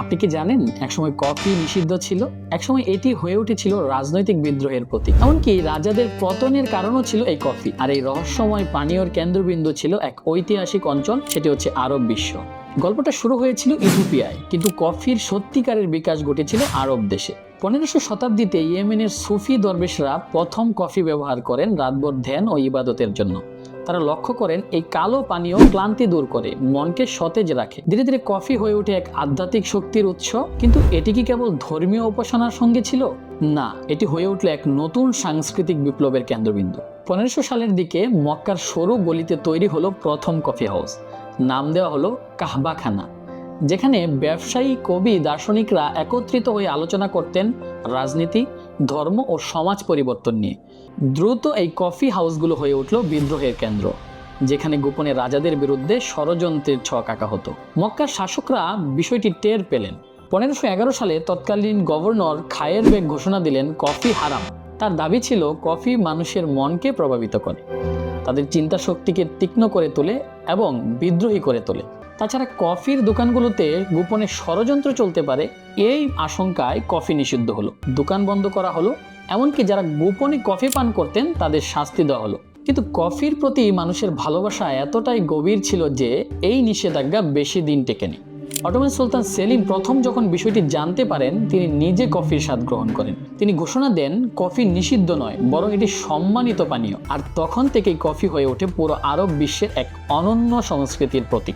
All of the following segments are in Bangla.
আপনি কি জানেন, একসময় কফি নিষিদ্ধ ছিল, একসময় এটি হয়ে উঠেছিল রাজনৈতিক বিদ্রোহের প্রতীক। এমনকি রাজাদের পতনের কারণও ছিল এই কফি। আর এই রহস্যময় পানীয়র কেন্দ্রবিন্দু ছিল এক ঐতিহাসিক অঞ্চল, সেটি হচ্ছে আরব বিশ্ব। গল্পটা শুরু হয়েছিল ইথিওপিয়ায় কিন্তু কফির সত্যিকারের বিকাশ ঘটেছিল আরব দেশে। পনেরোশো শতাব্দীতে ইয়েমেনের সুফি দরবেশরা প্রথম কফি ব্যবহার করেন রাতভর ধ্যান ও ইবাদতের জন্য। তারা লক্ষ্য করেন এই কালো পানীয় ক্লান্তি দূর করে, মনকে সতেজ রাখে। ধীরে ধীরে কফি হয়ে ওঠে এক আধ্যাত্মিক শক্তির উৎস। কিন্তু এটি কি কেবল ধর্মীয় উপাসনার সঙ্গে ছিল? না, এটি হয়ে উঠল এক নতুন সাংস্কৃতিক বিপ্লবের কেন্দ্রবিন্দু। পনেরোশো সালের দিকে মক্কার সরু গলিতে তৈরি হলো প্রথম কফি হাউস। নাম দেওয়া হলো কাহবাখানা। যেখানে ব্যবসায়ী, কবি, দার্শনিকরা একত্রিত হয়ে আলোচনা করতেন রাজনীতি, ধর্ম ও সমাজ পরিবর্তন নিয়ে। দ্রুত এই কফি হাউসগুলো হয়ে উঠল বিদ্রোহের কেন্দ্র, যেখানে গোপনে রাজাদের বিরুদ্ধে ষড়যন্ত্রের ছক আঁকা হতো। মক্কার শাসকরা বিষয়টি টের পেলেন। পনেরোশো এগারো সালে তৎকালীন গভর্নর খায়ের বেগ ঘোষণা দিলেন, কফি হারাম। তার দাবি ছিল, কফি মানুষের মনকে প্রভাবিত করে। তাদের চিন্তা শক্তিকে তীক্ষ্ণ করে তোলে এবং বিদ্রোহী করে তোলে। তাছাড়া কফির দোকানগুলোতে গোপনে ষড়যন্ত্র চলতে পারে, এই আশঙ্কায় কফি নিষিদ্ধ হলো। দোকান বন্ধ করা হলো, এমনকি যারা গোপনে কফি পান করতেন তাদের শাস্তি দেওয়া হলো। কিন্তু কফির প্রতি মানুষের ভালোবাসা এতটাই গভীর ছিল যে এই নিষেধাজ্ঞা বেশি দিন টেকেনি। অটোমান সুলতান সেলিম প্রথম যখন বিষয়টি জানতে পারেন, তিনি নিজে কফির স্বাদ গ্রহণ করেন। তিনি ঘোষণা দেন, কফি নিষিদ্ধ নয়, বরং এটি সম্মানিত পানীয়। আর তখন থেকেই কফি হয়ে ওঠে পুরো আরব বিশ্বের এক অনন্য সংস্কৃতির প্রতীক।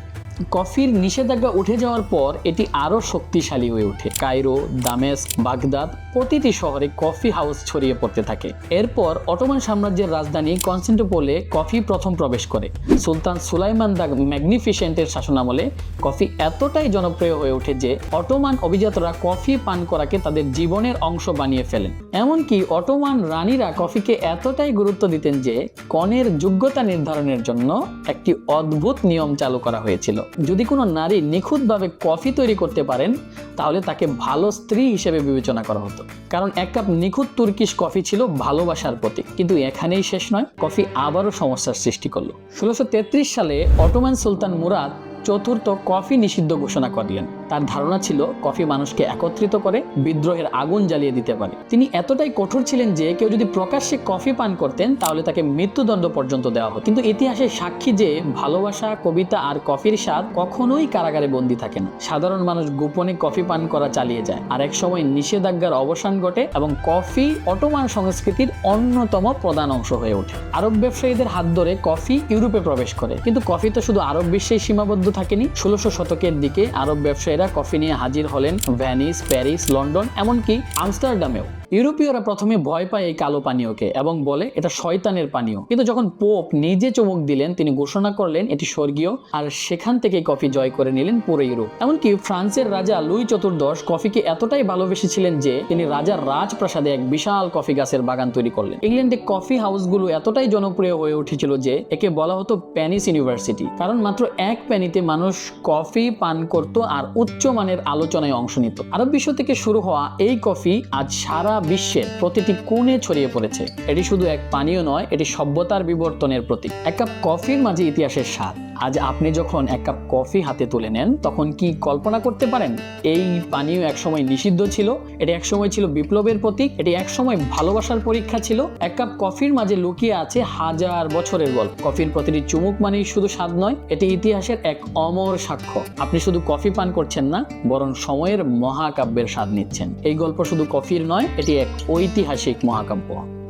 কফির নিষেধাজ্ঞা উঠে যাওয়ার পর এটি আরও শক্তিশালী হয়ে ওঠে। কায়রো, দামেস্ক, বাগদাদ প্রতিটি শহরে কফি হাউস ছড়িয়ে পড়তে থাকে। এরপর অটোমান সাম্রাজ্যের রাজধানী কনস্টেন্টোপোলে কফি প্রথম প্রবেশ করে। সুলতান সুলাইমান দা ম্যাগনিফিসেন্টের শাসনামলে কফি এতটাই জনপ্রিয় হয়ে ওঠে যে অটোমান অভিজাতরা কফি পান করাকে তাদের জীবনের অংশ বানিয়ে ফেলেন। এমনকি অটোমান রানীরা কফিকে এতটাই গুরুত্ব দিতেন যে কনের যোগ্যতা নির্ধারণের জন্য একটি অদ্ভুত নিয়ম চালু করা হয়েছিল। যদি কোনো নারী নিখুঁতভাবে কফি তৈরি করতে পারেন, তাহলে তাকে ভালো স্ত্রী হিসেবে বিবেচনা করা হতো। কারণ এক কাপ নিখুঁত তুর্কিশ কফি ছিল ভালোবাসার প্রতীক। কিন্তু এখানেই শেষ নয়, কফি আবারও সমস্যার সৃষ্টি করল। ষোলোশো সালে অটোমান সুলতান মুরাদ চতুর্থ কফি নিষিদ্ধ ঘোষণা করলেন তার ধারণা ছিল কফি মানুষকে একত্রিত করে বিদ্রোহের আগুন জ্বালিয়ে দিতে পারে। তিনি এতটাই কঠোর ছিলেন যে কেউ যদি প্রকাশ্যে কফি পান করতেন, তাহলে তাকে মৃত্যুদণ্ড পর্যন্ত দেওয়া হতো। কিন্তু ইতিহাসে সাক্ষী যে ভালোবাসা, কবিতা আর কফির স্বাদ কখনোই কারাগারে বন্দী থাকে না। সাধারণ মানুষ গোপনে কফি পান করা চালিয়ে যায় আর এক সময় নিষেধাজ্ঞার অবসান ঘটে এবং কফি অটোমান সংস্কৃতির অন্যতম প্রধান অংশ হয়ে ওঠে। আরব ব্যবসায়ীদের হাত ধরে কফি ইউরোপে প্রবেশ করে। কিন্তু কফি তো শুধু আরব বিশ্বেই সীমাবদ্ধ থাকেনি, ষোলোশো শতকের দিকে আরব ব্যবসায়ীরা কফি নিয়ে হাজির হলেন ভ্যানিস প্যারিস লন্ডন এমনকি আমস্টারডামেও। ইউরোপীয়রা প্রথমে ভয় পায় এই কালো পানীয়কে এবং বলে, এটা শয়তানের পানীয়। কিন্তু যখন পোপ নিজে চমক দিলেন, তিনি ঘোষণা করলেন, এটি স্বর্গীয়। আর সেখান থেকে কফি জয় করে নিলেন পুরো ইউরোপ। এমনকি ফ্রান্সের রাজা লুই চতুর্দশ কফিকে এতটাই ভালোবেসেছিলেন যে, তিনি রাজার রাজপ্রাসাদে এক বিশাল কফি গাছের বাগান তৈরি করলেন। ইংল্যান্ডে কফি হাউসগুলো এতটাই জনপ্রিয় হয়ে উঠেছিল যে, একে বলা হতো প্যানিস ইউনিভার্সিটি। কারণ মাত্র এক প্যানিতে মানুষ কফি পান করত আর উচ্চ মানের আলোচনায় অংশ নিত। আরব বিশ্ব থেকে শুরু হওয়া এই কফি আজ সারা বিশ্বের প্রতিটি কোণে ছড়িয়ে পড়েছে। এটি শুধু এক পানীয় নয়, এটি সভ্যতার বিবর্তনের প্রতীক। এক কাপ কফির মাঝে ইতিহাসের স্বাদ। আজ আপনি যখন এক কাপ কফি হাতে তুলে নেন, তখন কি কল্পনা করতে পারেন? এই পানীয় একসময় নিষিদ্ধ ছিল, এটি একসময় ছিল বিপ্লবের প্রতীক, এটি একসময় ভালোবাসার পরীক্ষা ছিল। এক কাপ কফির মাঝে লুকিয়ে আছে হাজার বছরের গল্প। কফির প্রতিটি চুমুক মানেই শুধু স্বাদ নয়, এটি ইতিহাসের এক অমর সাক্ষ্য। আপনি শুধু কফি পান করছেন না, বরং সময়ের মহাকাব্যের স্বাদ নিচ্ছেন। এই গল্প শুধু কফির নয়, এটি এক ঐতিহাসিক মহাকাব্য।